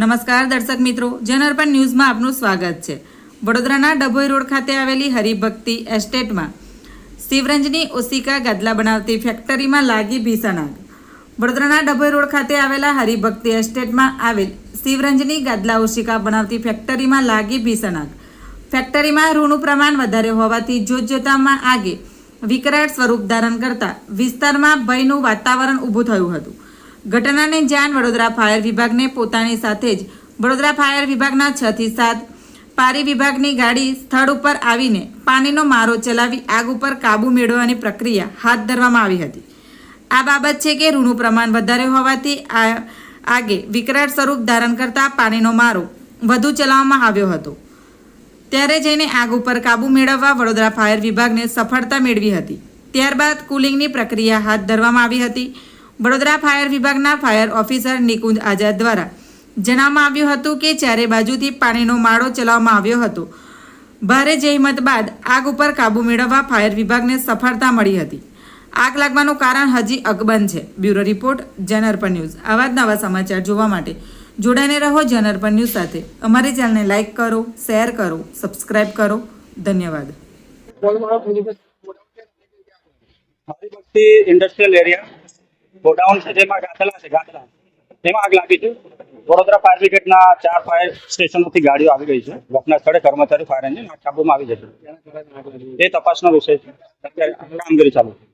નમસ્કાર દર્શક મિત્રો જનઅર્પણ ન્યૂઝમાં આપનું સ્વાગત છે. વડોદરાના ડભોઈ રોડ ખાતે આવેલી હરિભક્તિ એસ્ટેટમાં શિવરંજની ઓસિકા ગાદલા બનાવતી ફેક્ટરીમાં લાગી ભીષણ આગ. વડોદરાના ડભોઈ રોડ ખાતે આવેલા હરિભક્તિ એસ્ટેટમાં આવેલ શિવરંજની ગાદલા ઓસિકા બનાવતી ફેક્ટરીમાં લાગી ભીષણ આગ. ફેક્ટરીમાં રૂનું પ્રમાણ વધારે હોવાથી જોતજોતામાં આગે વિકરાળ સ્વરૂપ ધારણ કરતા વિસ્તારમાં ભયનું વાતાવરણ ઊભું થયું હતું. ઘટનાને જાણ વડોદરા ફાયર વિભાગને પોતાની સાથે જ વડોદરા ફાયર વિભાગના છ થી સાત પારી વિભાગની ગાડી સ્થળ ઉપર આવીને પાણીનો મારો ચલાવી આગ ઉપર કાબુ મેળવવાની પ્રક્રિયા હાથ ધરવામાં આવી હતી. આ બાબત છે કે રૂનું પ્રમાણ વધારે હોવાથી આ આગે વિકરાળ સ્વરૂપ ધારણ કરતા પાણીનો મારો વધુ ચલાવવામાં આવ્યો હતો. ત્યારે જઈને આગ ઉપર કાબુ મેળવવા વડોદરા ફાયર વિભાગને સફળતા મેળવી હતી. ત્યારબાદ કુલિંગની પ્રક્રિયા હાથ ધરવામાં આવી હતી. વડોદરા ફાયર વિભાગના ફાયર ઓફિસર નિકુંજ આઝાદ દ્વારા જણાવવામાં આવ્યું હતું કે ચારે બાજુથી પાણીનો માળો ચલાવવામાં આવ્યો હતો. ભારે જહેમત બાદ આગ ઉપર કાબુ મેળવવા ફાયર વિભાગને સફળતા મળી હતી. આગ લાગવાનું કારણ હજી અકબંધ છે. Bureau report Janarpan news. આવા જ નવા સમાચાર જોવા માટે જોડાઈને રહો જનઅર્પણ ન્યૂઝ સાથે. અમારી ચેનલને લાઇક કરો, શેર કરો, સબસ્ક્રાઇબ કરો. ધન્યવાદ. ઇન્ડસ્ટ્રીયલ એરિયા ગોડાઉન છે, જેમાં ગાદલા છે, ગાદલા. તેમાં આગ લાગી છે. વડોદરા ફાયર બ્રિગેડના ચાર ફાયર સ્ટેશનોથી ગાડીઓ આવી ગઈ છે. ઘટના સ્થળે કર્મચારી ફાયર એન્જિન કાબૂમાં આવી જશે. એ તપાસનો વિષય છે. અત્યારે કામગીરી ચાલુ છે.